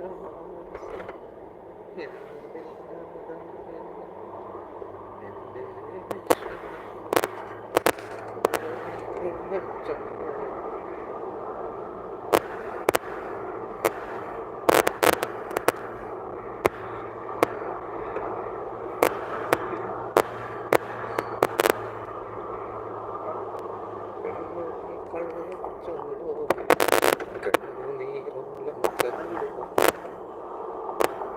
네.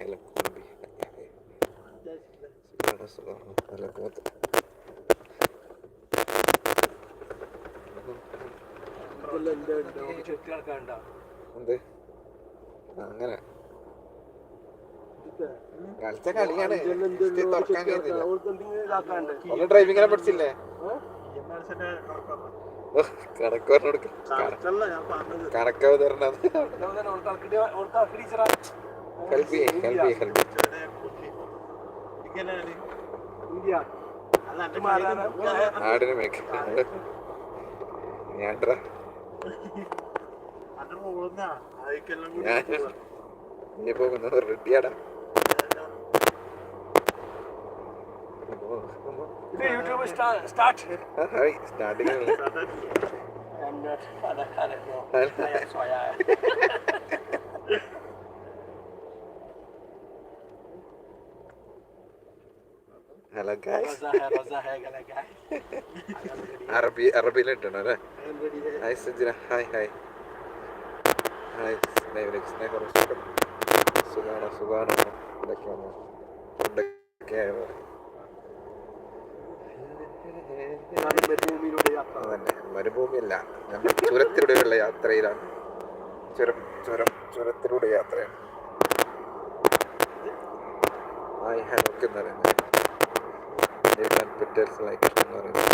Kumbi. സുഖാണ് സുഖാണ് നല്ല കൂത്ത് എന്ത് അങ്ങനെ കളിച്ച കളിയാണ് തുറക്കാൻ കഴിയുന്നില്ല ഡ്രൈവിംഗ് പഠിച്ചില്ലേ കണക്ക് പറഞ്ഞു കൊടുക്ക. ഹെൽപ്പ് ചെയ്യേ ഹെൽപ്പ് ആടിനെ മേക്ക്. ഞാൻട്രാ ഞാൻ പോകുന്നത് റെഡിയാടാ. YouTube start. Starting I'm not other kind of bro. I am so hello. അറബി അറബിയിലിട്ടാണ് അല്ലേ hi Sajina. Hi hi hi സ്നേഹം സ്നേഹം സുഖാണ് സുഖാണോ? എന്തൊക്കെയാണ്? അതന്നെ മരുഭൂമിയല്ല. നമ്മൾ ചുരത്തിലൂടെയുള്ള യാത്രയിലാണ്. ചുരം ചുരം ചുരത്തിലൂടെ യാത്രയാണ്. ഹായ് ഒക്കെ എന്ന് പറയുന്നത് പെറ്റൽസ് ലൈക്ക് എന്ന് പറയുന്നത്.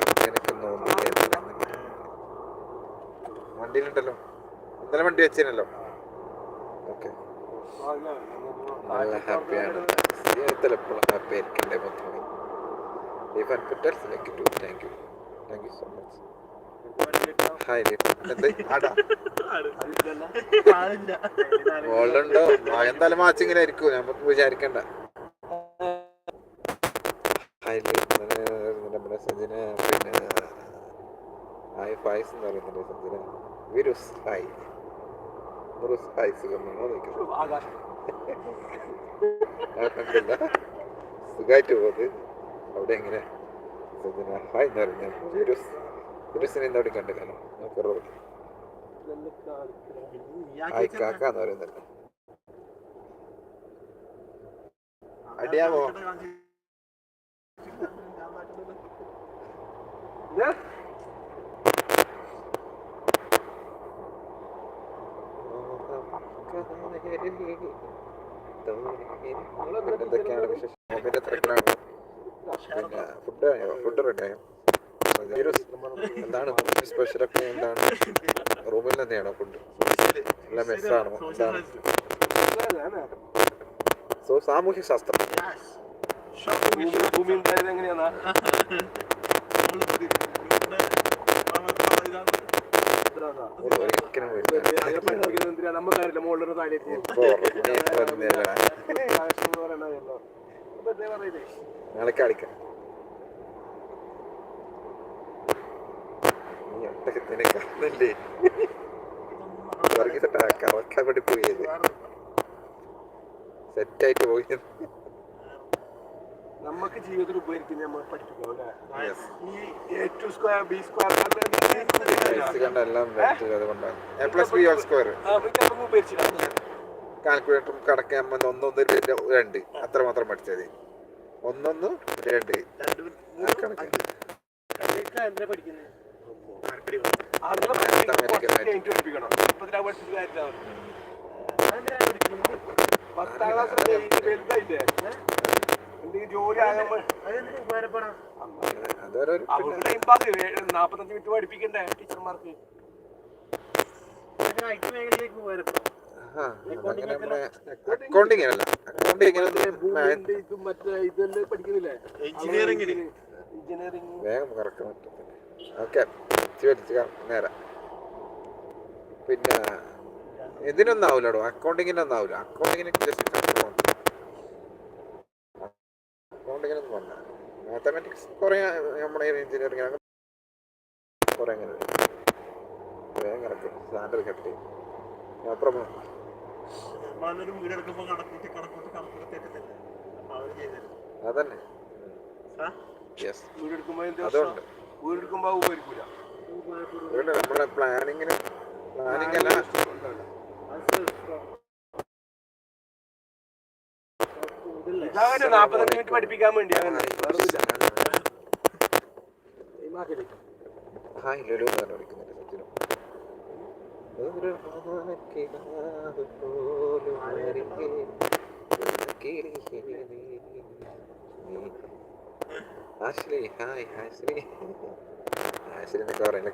വണ്ടിയിലുണ്ടല്ലോ. ഇന്നലെ വണ്ടി വെച്ചേനല്ലോ. ഓക്കെ. നല്ല ഹാപ്പിയാണ്. ജീവിതത്തിൽ എപ്പോഴും ഹാപ്പി ആയിരിക്കണ്ടേ മൊത്തം life and petals like to thank you thank you so much എന്തായാലും മാച്ചിങ്ങനെ ആയിരിക്കും നമുക്ക് വിചാരിക്കണ്ട. നമ്മുടെ സജിന പിന്നെ ഹായ് ഫായ്സ് എന്ന് പറയുന്നുണ്ട് സജിന വിരുസ് ഹായ് മുറുസ് ഹായ് സുഖമാണോ നിൽക്കുന്നത് സുഖമായിട്ട് പോകുന്നത്. അവിടെ എങ്ങനെ? സജിന ഹായ് എന്ന് പറഞ്ഞു വിരുസ് വിരുസിനെ എന്താ അവിടെ കണ്ടില്ലല്ലോ. നമുക്ക് റോഡ് ഹായ് കാക്ക എന്ന് പറയുന്നുണ്ട് അടിയാമോ എന്തൊക്കെയാണ് വിശേഷം? തിരക്കിലാണ് പിന്നെ ഫുഡ് ആയോ? ഫുഡ് റെഡിയായോ എന്താണ് സ്പെഷ്യലൊക്കെ എന്താണ്? റൂമിൽ തന്നെയാണോ ഫുഡ് അല്ല മെസ്സാണോ എന്താണ്? സോ സാമൂഹ്യ ശാസ്ത്രം ഭൂമി ഉണ്ടായത് എങ്ങനെയാ ഒരിക്കലും വരില്ല. കറക്കാൻ വേണ്ടി പോയത് സെറ്റായിട്ട് പോയി നമുക്ക് ജീവിതത്തിൽ ഉപകരിക്കുന്ന നമ്മൾ പഠിപ്പിക്കും അല്ലേ? ഈ A two square B square കണ്ട എല്ലാം അതുകൊണ്ടാണ്. A plus B whole square നമുക്കതൊന്നും ഉപകരിച്ചില്ല കാൽക്കുലേറ്ററും കണക്കാൻ വന്ന് ഒന്നൊന്ന് രണ്ട് രണ്ട്. അത്ര മാത്രം പഠിച്ചത് ഒന്നൊന്ന് രണ്ട്. ആ കണക്ക് Mathematical പഠിപ്പിക്കണം. പത്താം ക്ലാസ് വലുതായില്ലേ? നാപ്പത്തഞ്ച് മിനിറ്റ് പഠിപ്പിക്കണ്ടേ ടീച്ചർമാർക്ക് അക്കൗണ്ടിങ് അല്ല. അക്കൗണ്ടിങ് മറ്റേ ഇതെല്ലാം പഠിക്കുന്നില്ലേ? എഞ്ചിനീയറിംഗ് എഞ്ചിനീയറിംഗ് വേഗം ഓക്കെ നേരെ. പിന്നെ ഇതിനൊന്നാവൂലോ ആവില്ലടോ അക്കൗണ്ടിങ്ങിനെ ജസ്റ്റ് കൺട്രോൾ അക്കൗണ്ടിങ്ങിനൊന്നും വന്ന മാത്തമാറ്റിക്സ് കുറേ നമ്മുടെ എഞ്ചിനീയറിംഗ് കുറേ അങ്ങനെ വേഗം കിടക്കും സാലറി കട്ട്. ചെയ്യും അപ്പുറം നമ്മളൊരു വീടെടുക്കുമ്പോ കണക്കൂട്ടി കണക്കൂട്ടി കണക്കൂട്ടി തെറ്റത്തില്ല. നാപ്പത്തഞ്ച് മിനിറ്റ് പഠിപ്പിക്കാൻ വേണ്ടി അങ്ങനെ. ഹായ് ലുലു സച്ചിനും. ഒരു പോലും അരികെ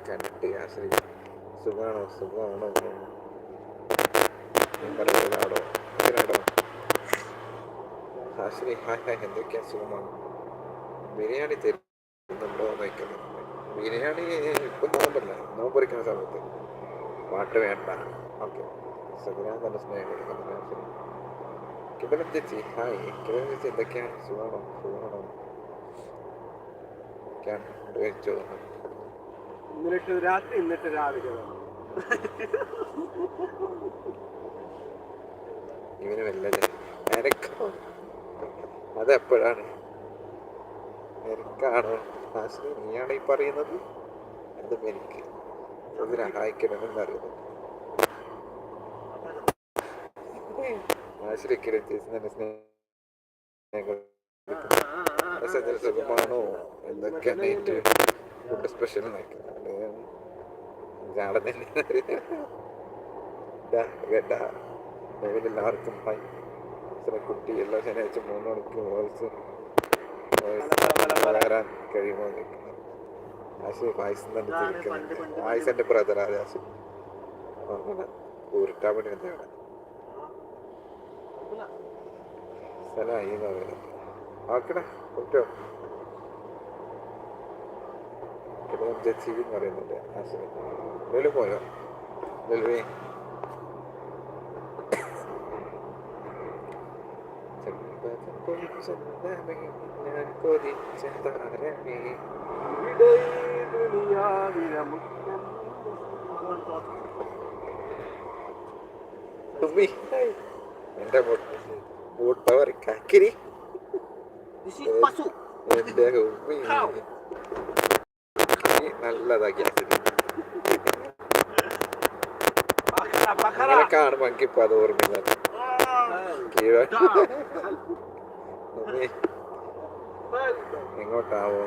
കണ്ടിട്ട് ആശ്രീ സുഖാണോ സുഖമാണോ? ഞാൻ പറയുന്നതാണോ ഇതിനാണോ ആശ്ലി ഹായ് ഹായ് എന്തൊക്കെയാ സുഖമാണ്? ബിരിയാണി തരുന്നുണ്ടോ എന്ന് വയ്ക്കുന്നത് ബിരിയാണി ഇപ്പം നോമ്പല്ല നോമ്പ് പൊരിക്കുന്ന സമയത്ത്. പാട്ട് വേണ്ട. ഓക്കെ. സുഖം തന്നെ സ്നേഹം കൊടുക്കുന്നുണ്ട് ശരി കിടനം ചേച്ചി ഹായ്. കിബലം ചേച്ചി എന്തൊക്കെയാണ് സുഖമാണോ? സുഖമാണോ? ഇന്നലിട്ട് രാത്രി ഇന്നിട്ട് രാവിലെ. ഇവന് എനക്കോ അതെപ്പോഴാണ്? എനിക്കാണ് ആശ്രി നീയാണ് ഈ പറയുന്നത്? അതും എനിക്ക് അതിനെ സഹായിക്കണമെന്ന് അറിയുന്നു ആശ്രയിക്കലും ചേച്ചി തന്നെ സ്നേഹം മെസ്സേജിൽ സുഖമാണോ എന്തൊക്കെ നൈറ്റ് സ്പെഷ്യൽ ജാട എല്ലാവർക്കും കേട്ടാ ഹായ് കുട്ടി എല്ലാ ശനിയാഴ്ച മൂന്ന് മണിക്ക് വോയിസ് വരാൻ കഴിയുമോ ആശു വായിസ് തന്നെ ചിരിക്കുന്നുണ്ട് വായിസ് എന്റെ ബ്രദറാണ് ആശു. അങ്ങനെ ഉരുട്ടാൻ വേണ്ടി എന്താണ് സ്ഥലമായി ഓക്കെടാ പറ്റോ ജഡ്ജി എന്ന് പറയുന്നുണ്ട് പോയോ. ഇവിടെ ഈ ദുനിയാവിലെ മുഖ്യം തുമ്മി എന്റെ മൂട്ടവർ കാക്കിരി എന്റെ ഉമ്മി നല്ലതാക്കി കാണുമ്പോ എനിക്കിപ്പോ അത് ഉമ്മി എങ്ങോട്ടാവോ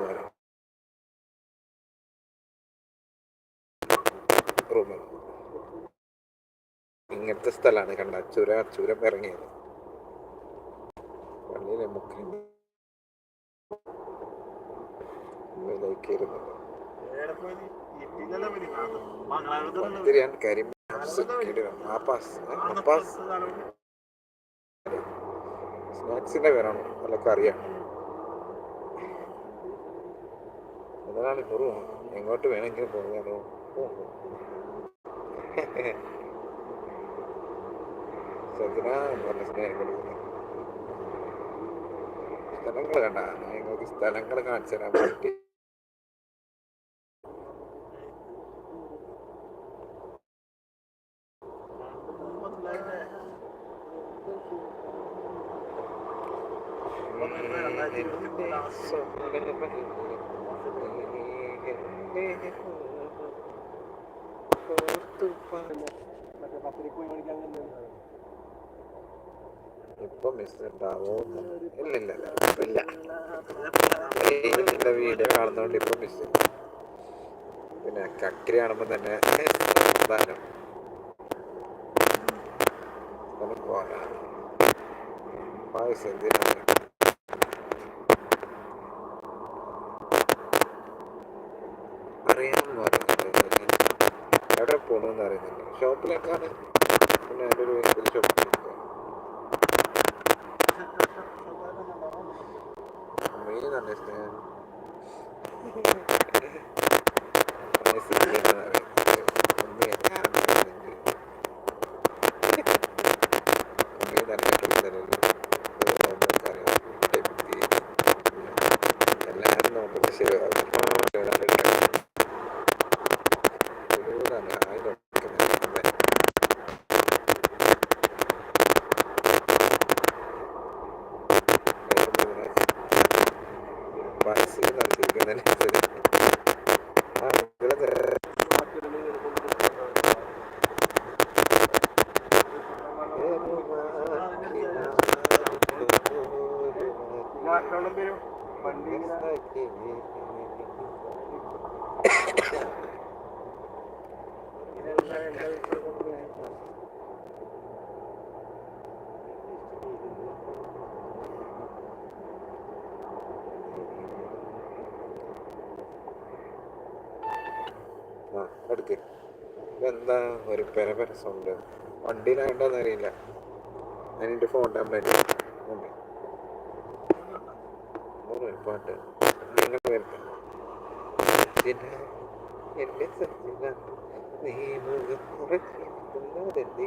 ഇങ്ങനത്തെ സ്ഥലമാണ് കണ്ട ചുര ചുരം ഇറങ്ങിയത്. പള്ളിയിലെ മുക്കിൽ ഉള്ളിലേക്ക് ഇരുന്നത് ഒത്തിരിയാണ് കാര്യം ആപ്പാസ് ഏ? പേരാണ്? അതൊക്കെ അറിയാം. മുതലാളി കുറവ് എങ്ങോട്ട് വേണമെങ്കിലും പോകാനോ സജന പറഞ്ഞ സ്ഥലങ്ങൾ കണ്ട നിങ്ങൾക്ക് സ്ഥലങ്ങൾ കാണിച്ചു തരാൻ വേണ്ടി മറ്റേ പത്തിരിക്ക് പോയി മേടിക്കാൻ തന്നെ ഇപ്പൊ മിസ് ഉണ്ടാവോ ഇല്ല ഇല്ല. ഇപ്പൊ വീഡിയോ കാണുന്നോണ്ട് ഇപ്പൊ മിസ് പിന്നെ കക്കരി കാണുമ്പോ തന്നെ സമാധാനം പോരാ പായസം എന്തിനാണ് അറിയാമെന്ന് പറയുന്നുണ്ട് എവിടെ പോകണമെന്ന് അറിയുന്നില്ല ഷോപ്പിലേക്കാണ് പിന്നെ എന്റെ ഒരു വെഹിക്കിൾ ഷോപ്പിൽ മെയിൻ തന്നെ സ്നേഹം എല്ലാവരും മനസ്സിൽ നടത്തിയിരിക്കുന്നതിനനുസരിച്ച് വണ്ടി ആ എടുക്ക്. ഇതെന്താ ഒരു പെര പെര സൗണ്ട് വണ്ടിയിലാണ്ടോന്ന് അറിയില്ല അതിന്റെ ഫോൺ കംപ്ലൈന്റ് ഉണ്ട് പാട്ട്. നിങ്ങൾ വരുത്ത. സജ്ജന എന്റെ സജ്ജന നീ എന്റെ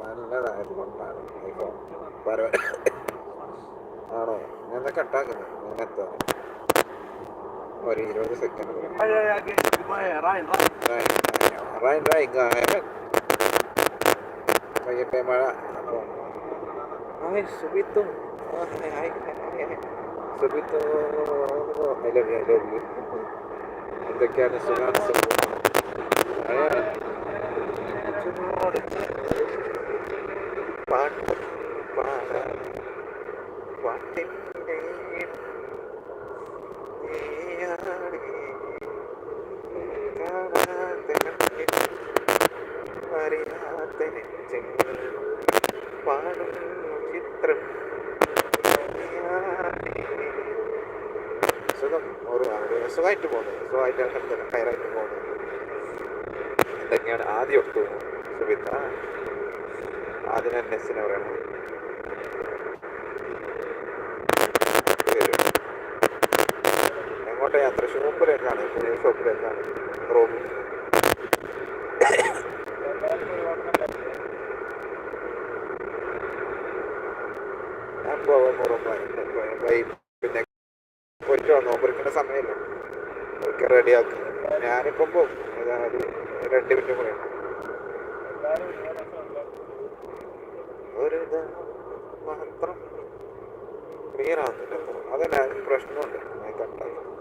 നല്ലതായത് കൊണ്ടാണ് ഐഫോൺ പരവ ആണോ ഞാൻ കട്ടാക്കുന്നത് അങ്ങനത്തെ ഒരു ഇരുപത് സെക്കൻഡ് റൈൻ റൈൻ ഗായകൻ. വൈകിട്ടെ മഴ. സുബിത്തു. സുബിത്തു I love you I love you എന്തൊക്കെയാണ് സുഖാണ് ചുമട് പാട്ട് പാടാൻ പാട്ടിന്റെ അറിയാത്ത പാടും ചിത്രം സുഖം. ഒരു സുഖമായിട്ട് പോകുന്നത് സുഖമായിട്ട് അങ്ങനെ ഹയറായിട്ട് പോകുന്നത് എന്തൊക്കെയാണ് ആദ്യം ഒട്ടു സുബിത്ത ആദ്യം തന്നെ നെസ്സിനെ പറയണം. എങ്ങോട്ടാ യാത്ര? ഷോപ്പിലേക്കാണ്. ഷോപ്പിലേക്കാണ്. റൂം. ഞാൻ പോവാൻ ഉറപ്പായി പിന്നെ പോയിട്ട് വന്നു നോമ്പെടുക്കേണ്ട സമയമല്ല ഒക്കെ റെഡിയാക്കും. ഞാനിപ്പം പോകും അതായത് രണ്ട് മിനിറ്റ് കൂടെ ഒരു ഇത് മാത്രം ക്ലിയർ ആവുന്നില്ല ഇപ്പൊ. പ്രശ്നമുണ്ട് ഞാൻ